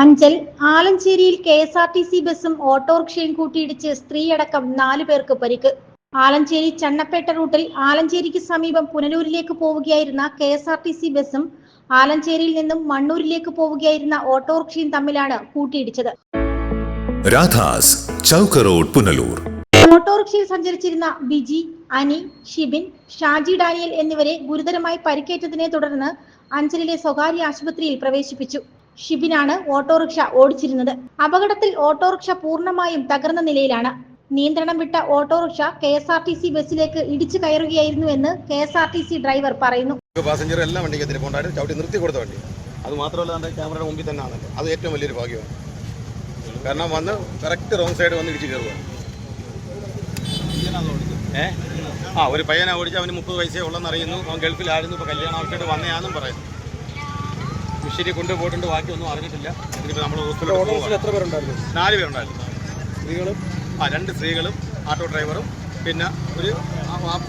Anchal ആലഞ്ചേരിയിൽ K S R T C ബസും ഓട്ടോറിക്ഷയും കൂട്ടിയിടിച്ച് സ്ത്രീയടക്കം നാലു പേർക്ക് പരിക്ക്. ആലഞ്ചേരി ചണ്ണപ്പേട്ട റൂട്ടിൽ ആലഞ്ചേരിക്ക് സമീപം പുനലൂരിലേക്ക് പോവുകയായിരുന്ന K S R T C ബസും ആലഞ്ചേരിയിൽ നിന്നും മണ്ണൂരിലേക്ക് പോവുകയായിരുന്ന ഓട്ടോറിക്ഷയും തമ്മിലാണ് കൂട്ടിയിടിച്ചത്. രാധാസ് ചൗക്ക് റോഡ് പുനലൂർ. ഓട്ടോറിക്ഷയിൽ സഞ്ചരിച്ചിരുന്ന ബിജി അനി ഷിബിൻ ഷാജി ഡാനിയൽ എന്നിവരെ ഗുരുതരമായി പരിക്കേറ്റതിനെ തുടർന്ന് അഞ്ചലിലെ സ്വകാര്യ ആശുപത്രിയിൽ പ്രവേശിപ്പിച്ചു. ഷിബിനാണ് ഓട്ടോറിക്ഷ ഓടിച്ചിരുന്നത്. അപകടത്തിൽ ഓട്ടോറിക്ഷ പൂർണമായും തകർന്ന നിലയിലാണ്. നിയന്ത്രണം വിട്ട autorickshaw K S R T C ബസ്സിലേക്ക് ഇടിച്ചു കയറുകയായിരുന്നു എന്ന് K S R T C driver പറയുന്നു. പാസഞ്ചർ എല്ലാം വണ്ടിക്ക് എത്തിരി പോണ്ടായിരുന്നു ചവിട്ടി നിർത്തി കൊടുത്ത വണ്ടി. അത് മാത്രമല്ല ക്യാമറയുടെ മുമ്പിൽ തന്നെ ആണല്ലോ അത് ഏറ്റവും വലിയൊരു ഭാഗ്യമാണ്. കാരണം വന്ന് കറക്റ്റ് റോങ് സൈഡ് വന്ന് ഇടിച്ചു കയറുക ഏഹ് ആ ഒരു പയ്യനെ ഓടിച്ച് അവന് മുപ്പത് പൈസയെ ഉള്ളെന്ന് അറിയുന്നു അവൻ ഗൾഫിലായിരുന്നു. ഇപ്പോൾ കല്യാണം ആവശ്യമായിട്ട് വന്നയാന്നും പറയുന്നു. മുശ്ശേരി കൊണ്ടുപോയിട്ടുണ്ട് ബാക്കിയൊന്നും അറിഞ്ഞിട്ടില്ല. ഇതിനിപ്പോൾ നമ്മൾ ഹോസ്പിറ്റലിൽ എത്ര പേരുണ്ടായിരുന്നു? നാല് പേരുണ്ടായിരുന്നു. സ്ത്രീകളും? ആ രണ്ട് സ്ത്രീകളും ആട്ടോ ഡ്രൈവറും പിന്നെ ഒരു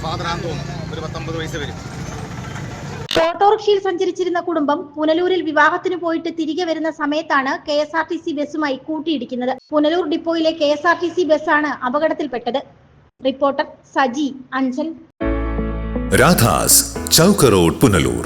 ഫാദർ തോന്നുന്നു. ഒരു പത്തൊമ്പത് വയസ്സ് വരും. ഓട്ടോറിക്ഷയിൽ സഞ്ചരിച്ചിരുന്ന കുടുംബം പുനലൂരിൽ വിവാഹത്തിന് പോയിട്ട് തിരികെ വരുന്ന സമയത്താണ് K S R T C ബസ്സുമായി കൂട്ടിയിടിക്കുന്നത്. Punalur ഡിപ്പോയിലെ K S R T C ബസ്സാണ് അപകടത്തിൽപ്പെട്ടത്. റിപ്പോർട്ടർ സജി അഞ്ചൽ. രാധാസ് ചൗക്ക് റോഡ് പുനലൂർ.